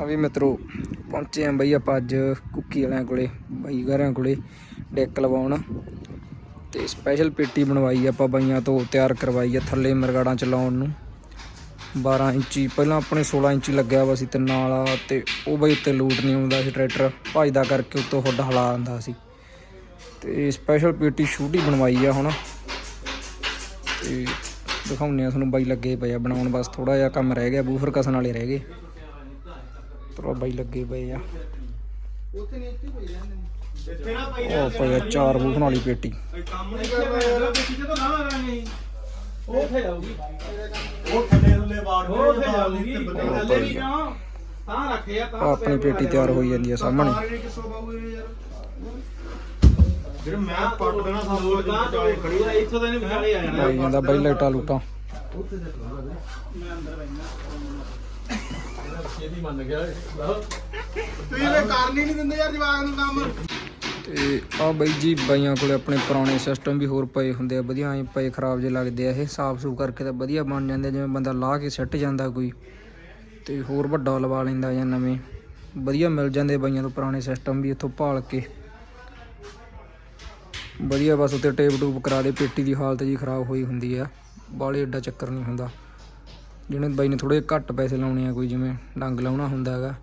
ਆ ਵੀ ਮਿੱਤਰੋ, ਪਹੁੰਚੇ ਆਂ ਬਈ ਆਪਾਂ ਅੱਜ ਕੁੱਕੀ ਵਾਲਿਆਂ ਕੋਲੇ, ਬਾਈ ਘਰਾਂ ਕੋਲੇ ਡੈਕ ਲਵਾਉਣ। ਤੇ ਸਪੈਸ਼ਲ ਪੇਟੀ ਬਣਵਾਈ ਆਪਾਂ ਬਾਈਆਂ ਤੋਂ, ਤਿਆਰ ਕਰਵਾਈ ਆ ਥੱਲੇ ਮਰਗਾੜਾਂ ਚ ਲਾਉਣ ਨੂੰ। 12 ਇੰਚੀ, ਪਹਿਲਾਂ ਆਪਣੇ 16 ਇੰਚੀ ਲੱਗਿਆ ਵਾ ਸੀ ਤਿੰਨਾਂ ਵਾਲਾ ਤੇ ਉਹ ਬਈ ਉੱਤੇ ਲੂਟ ਨਹੀਂ ਆਉਂਦਾ ਸੀ ਟਰੈਕਟਰ ਭਜਦਾ ਕਰਕੇ ਉੱਤੋਂ ਹੁੱਡ ਹਲਾ ਆਂਦਾ ਸੀ। ਤੇ ਸਪੈਸ਼ਲ ਪੇਟੀ ਛੋਟੀ ਬਣਵਾਈ ਆ ਹੁਣ। ਤੇ ਦਿਖਾਉਂਦੇ ਆ ਤੁਹਾਨੂੰ ਬਾਈ ਲੱਗੇ ਪਏ ਆ ਬਣਾਉਣ ਬਸ ਥੋੜਾ ਜਿਹਾ ਕੰਮ ਰਹਿ ਗਿਆ, ਬੂਫਰ ਕਸਣ ਵਾਲੇ ਰਹਿ ਗਏ। ਤਰੋ ਬਾਈ ਲੱਗੇ ਪਏ ਆ। ਉਹ ਪਏ ਆ ਚਾਰ ਬੂਫਰ ਵਾਲੀ ਪੇਟੀ। ਕੰਮ ਨਹੀਂ ਕਰਨਾ ਯਾਰ ਦੇਖੀ ਜਦੋਂ ਨਾ ਕਰਾਂਗੇ ਉਹ ਉੱਥੇ ਜਾਊਗੀ। ਉਹ ਥੱਲੇ ਥੱਲੇ ਬਾੜ ਉਹ ਉੱਥੇ ਜਾਊਗੀ। ਥੱਲੇ ਵੀ ਕਿਉਂ ਤਾਂ ਰੱਖੇ ਆ ਤਾਂ ਆਹ ਆਪਣੀ ਪੇਟੀ ਤਿਆਰ ਹੋਈ ਜਾਂਦੀ ਆ ਸਾਹਮਣੇ। ਜਿਹੜਾ ਮੈਂ ਪੱਟ ਦੇਣਾ ਸਭ ਤੋਂ ਤਾਂ ਖੜੀ ਆ ਇੱਥੋਂ ਤਾਂ ਨਹੀਂ ਵਿਚਾਲੇ ਆ ਜਾਣਾ। ਜਾਂਦਾ ਬਾਈ ਲਾਈਟਾਂ ਲੂਟਾਂ। ਤੁਸੀਂ ਇਹ ਕਰਨ ਹੀ ਨਹੀਂ ਦਿੰਦੇ ਯਾਰ ਜਵਾਕ ਨੂੰ ਕੰਮ। ਤੇ ਆ ਬਾਈ ਜੀ ਬਾਈਆਂ ਕੋਲੇ ਆਪਣੇ ਪੁਰਾਣੇ ਸਿਸਟਮ ਵੀ ਹੋਰ ਪਏ ਹੁੰਦੇ ਆ ਵਧੀਆ ਐ ਪਏ ਖਰਾਬ ਜੇ ਲੱਗਦੇ ਆ ਇਹ। ਸਾਫ਼ ਸੂਫ ਕਰਕੇ ਤਾਂ ਵਧੀਆ ਬਣ ਜਾਂਦੇ ਜਿਵੇਂ ਬੰਦਾ ਲਾ ਕੇ ਸੱਟ ਜਾਂਦਾ ਕੋਈ। ਤੇ ਹੋਰ ਵੱਡਾ ਲਵਾ ਲੈਂਦਾ ਜਾਂ ਨਵੇਂ। ਵਧੀਆ ਮਿਲ ਜਾਂਦੇ ਬਾਈਆਂ ਤੋਂ ਪੁਰਾਣੇ ਸਿਸਟਮ ਵੀ ਇੱਥੋਂ ਭਾਲ ਕੇ। ਵਧੀਆ ਬਸ ਉੱਤੇ ਟੇਪ ਟੂਪ ਕਰਾ ਦੇ ਪੇਟੀ ਦੀ ਹਾਲਤ ਜੀ ਖਰਾਬ ਹੋਈ ਹੁੰਦੀ ਆ। ਬਾਲੇ ਏਡਾ ਚੱਕਰ ਨਹੀਂ ਹੁੰਦਾ। ਜਿਹਨੇ ਬਾਈ ਨੇ ਥੋੜੇ ਘੱਟ ਪੈਸੇ ਲਾਉਣੇ ਆ, ਕੋਈ ਜਿਵੇਂ ਡੰਗ ਲਾਉਣਾ ਹੁੰਦਾ ਹੈਗਾ,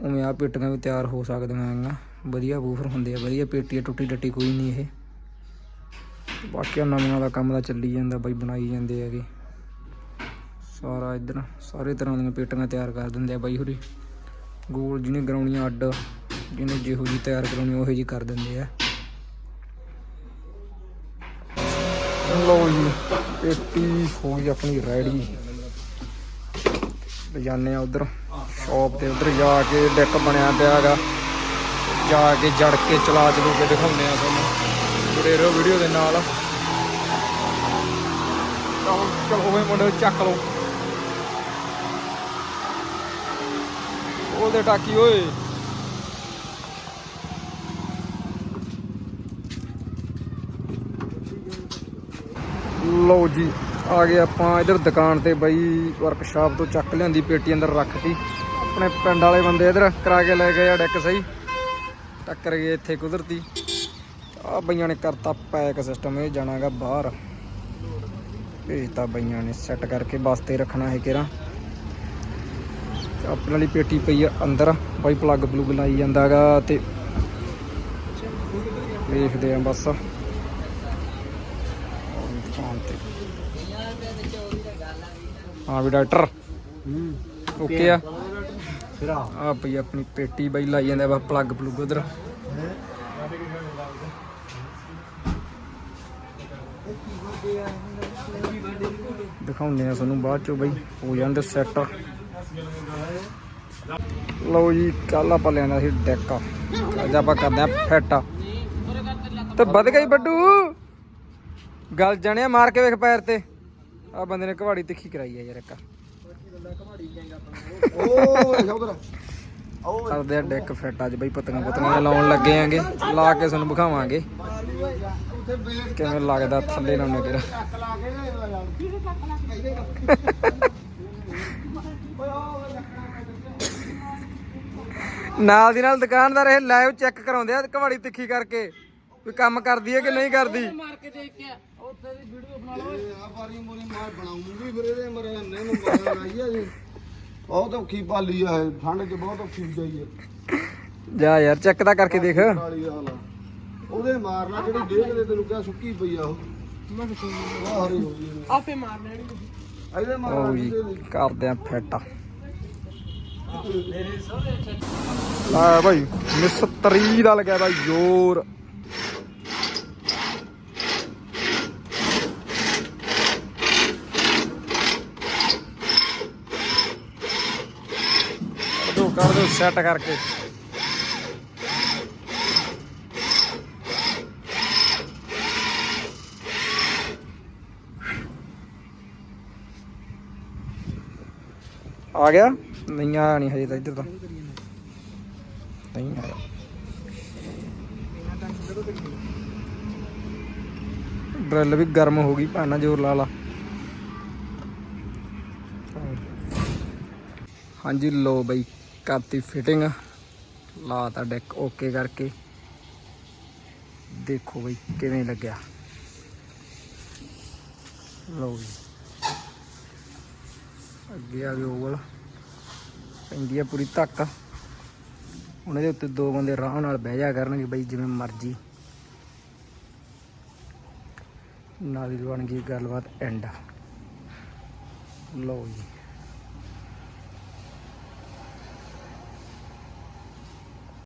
ਉਵੇਂ ਆ ਪੇਟੀਆਂ ਵੀ ਤਿਆਰ ਹੋ ਸਕਦੀਆਂ ਹੈਗੀਆਂ। ਵਧੀਆ ਬੂਫਰ ਹੁੰਦੇ ਆ, ਵਧੀਆ ਪੇਟੀ ਆ ਟੁੱਟੀ ਟੱਟੀ ਕੋਈ ਨਹੀਂ ਇਹ। ਬਾਕੀ ਆਹ ਨਵੀਆਂ ਦਾ ਕੰਮ ਦਾ ਚੱਲੀ ਜਾਂਦਾ, ਬਾਈ ਬਣਾਈ ਜਾਂਦੇ ਹੈਗੇ। ਸਾਰਾ ਇਧਰ, ਸਾਰੇ ਤਰ੍ਹਾਂ ਦੀਆਂ ਪੇਟੀਆਂ ਤਿਆਰ ਕਰ ਦਿੰਦੇ ਆ ਬਾਈ ਹੋਰੀ। ਗੋਲ ਜਿਹਨੇ ਗਰਾਉਣੀਆਂ ਅੱਡ, ਜਿਹਨੇ ਜਿਹੋ ਜੀ ਤਿਆਰ ਕਰਾਉਣੀ ਉਹੋ ਜੀ ਕਰ ਦਿੰਦੇ ਆ। ਲਓ ਜੀ, ਪੇਟੀ ਹੋ ਗਈ ਆਪਣੀ ਰੈਡੀ। ਜਾਣੇ ਆ ਉਧਰ। ਸ਼ਾਪ ਤੇ ਉਧਰ ਜਾ ਕੇ ਡੈਕ ਬਣਿਆ ਪਿਆ ਹੈਗਾ। ਜਾ ਕੇ ਜੜ ਕੇ ਚਲਾ ਚਲੂ ਕੇ ਦਿਖਾਉਂਦੇ ਆ ਤੁਹਾਨੂੰ। ਜੁੜੇ ਰਹੋ ਵੀਡੀਓ ਦੇ ਨਾਲ। ਚਲੋ ਚਲੋ ਓਏ ਮੁੰਡੇ ਚੱਕ ਲਓ। ਉਹਦੇ ਟਾਕੀ ਓਏ। ਲਓ ਜੀ। ਆ ਗਏ ਆਪਾਂ ਇਧਰ ਦੁਕਾਨ ਤੇ ਬਈ ਵਰਕਸ਼ਾਪ ਤੋਂ ਚੱਕ ਲਿਆਂਦੀ, ਪੇਟੀ ਅੰਦਰ ਰੱਖਤੀ ਆਪਣੇ ਪਿੰਡ ਵਾਲੇ ਬੰਦੇ ਇਧਰ ਕਰਾ ਕੇ ਲੈ ਗਏ ਆ ਡੈਕ ਸਹੀ। ਟੱਕਰ ਗਏ ਇੱਥੇ ਕੁਦਰਤੀ। ਆ ਬਈਆਂ ਨੇ ਕਰਤਾ ਪੈਕ ਸਿਸਟਮ ਇਹ ਜਾਣਾਗਾ ਬਾਹਰ। ਭੇਜਤਾ ਬਈਆਂ ਨੇ ਸੈੱਟ ਕਰਕੇ ਵਾਸਤੇ ਰੱਖਣਾ ਹੈ ਕਿਰਾ। ਆਪਣੇ ਵਾਲੀ ਪੇਟੀ ਪਈ ਆ ਅੰਦਰ, ਬਾਈ ਪਲੱਗ ਪਲੁੱਗ ਲਾਈ ਜਾਂਦਾਗਾ ਤੇ ਵੇਖਦੇ ਆ ਬਸ ਦੁਕਾਨ ਤੇ ਹਾਂ ਵੀ ਡਾਕਟਰ। ਓਕੇ ਆ। ਆ ਪਈ ਆਪਣੀ ਪੇਟੀ ਬਾਈ ਲਾਈ ਜਾਂਦਾ ਬਸ ਪਲੱਗ ਪਲੁੱਗ ਉਧਰ। ਦਿਖਾਉਂਦੇ ਆ ਤੁਹਾਨੂੰ ਬਾਅਦ ਚੋਂ ਬਈ ਹੋ ਜਾਂਦੇ ਸੈੱਟ ਲਓ ਜੀ ਕੱਲ ਆਪਾਂ ਲੈਣਾ ਸੀ ਡੈਕ ਅੱਜ ਆਪਾਂ ਕਰਦੇ ਆ ਫਿੱਟ ਤੇ ਵੱਧ ਗਈ ਬੱਡੂ। ਗੱਲ ਜਾਣਿਆ ਮਾਰ ਕੇ ਵੇਖ ਪੈਰ ਤੇ। ਆ ਬੰਦੇ ਨੇ ਕਵਾੜੀ ਤਿੱਖੀ ਕਰਾਈ ਆ ਯਾਰ ਇੱਕ। ਓਏ ਉਧਰ ਕਰਦੇ ਆ ਡੈਕ ਫਿੱਟ ਅੱਜ ਬਈ, ਪਤੰਗ ਪਤੰਗਾਂ ਲਾਉਣ ਲੱਗੇ ਆਂਗੇ। ਲਾ ਕੇ ਤੁਹਾਨੂੰ ਵਿਖਾਵਾਂਗੇ। ਕਿਵੇਂ ਲੱਗਦਾ ਥੱਲੇ ਲਾਉਣੇ ਕਿਰਾ ਨਾਲ ਦੀ ਨਾਲ ਦੁਕਾਨਦਾਰ ਇਹ ਲਾਈਵ ਚੈੱਕ ਕਰਾਉਂਦੇ ਆ ਕਵਾੜੀ ਤਿੱਖੀ ਕਰਕੇ। ਵੀ ਕੰਮ ਕਰਦੀ ਹੈ ਕਿ ਨਹੀਂ ਕਰਦੀ? ਆ ਬਾਰੀ ਮੋਰੀ ਮਾਰ ਬਣਾਉਂਗੀ ਫਿਰ ਇਹਦੇ ਮਰੇ ਨੇ ਨੂੰ ਬਾਹਰ ਆਈ ਆ ਜੀ। ਬਹੁਤ ਔਖੀ ਪਾਲੀ ਆ ਇਹ ਠੰਡ 'ਚ ਬਹੁਤ ਔਖੀ ਗਈ ਆ ਜਾ। ਯਾਰ ਚੈੱਕ ਤਾਂ ਕਰਕੇ ਦੇਖ। ਕਾਲੀ ਹਾਲ ਆ ਉਹਦੇ ਮਾਰਨਾ ਜਿਹੜੀ ਡੇਗ ਦੇ ਤੈਨੂੰ ਕਿਹਾ ਸੁੱਕੀ ਪਈ ਆ ਉਹ। ਮੈਂ ਕਿਹਾ ਹਰੀ ਹੋ ਗਈ ਆਪੇ ਮਾਰਨੇ ਇਹਦੇ ਮਾਰਨਾ ਉਹ ਜੀ ਜਿਹਦੇ ਲਈ। ਕਰਦੇ ਆ ਫਿੱਟ। ਲੈ ਭਾਈ ਮਿਸਤਰੀ ਦਾ ਲੱਗਿਆ ਭਾਈ ਜ਼ੋਰ। ਕਰ ਸੈੱਟ ਕਰਕੇ। ਆ ਗਿਆ? ਨਹੀਂ ਆਇਆ ਨਹੀਂ ਹਜੇ ਤਾਂ ਇੱਧਰ ਤਾਂ। ਨਹੀਂ ਆਇਆ। ਡਰਲ ਵੀ ਗਰਮ ਹੋ ਗਈ ਭਾਣਾ ਜ਼ੋਰ ਲਾ ਲਾ। ਹਾਂਜੀ ਲੋ ਬਈ। ਕਰਤੀ ਫਿਟਿੰਗ ਲਾਤਾ ਡੈਕ ਓਕੇ ਕਰਕੇ। ਦੇਖੋ ਬਈ ਕਿਵੇਂ ਲੱਗਿਆ। ਲਓ ਜੀ। ਅੱਗੇ ਆ ਗਏ ਓਵਲ ਪੈਂਦੀ ਆ ਪੂਰੀ ਧੱਕ। ਉਹਨਾਂ ਦੇ ਉੱਤੇ ਦੋ ਬੰਦੇ ਆਰਾਮ ਨਾਲ ਬਹਿ ਜਾ ਕਰਨਗੇ ਬਈ, ਜਿਵੇਂ ਮਰਜ਼ੀ। ਨਾਲ ਹੀ ਬਣ ਗਈ ਗੱਲਬਾਤ ਐਂਡ ਲਓ ਜੀ।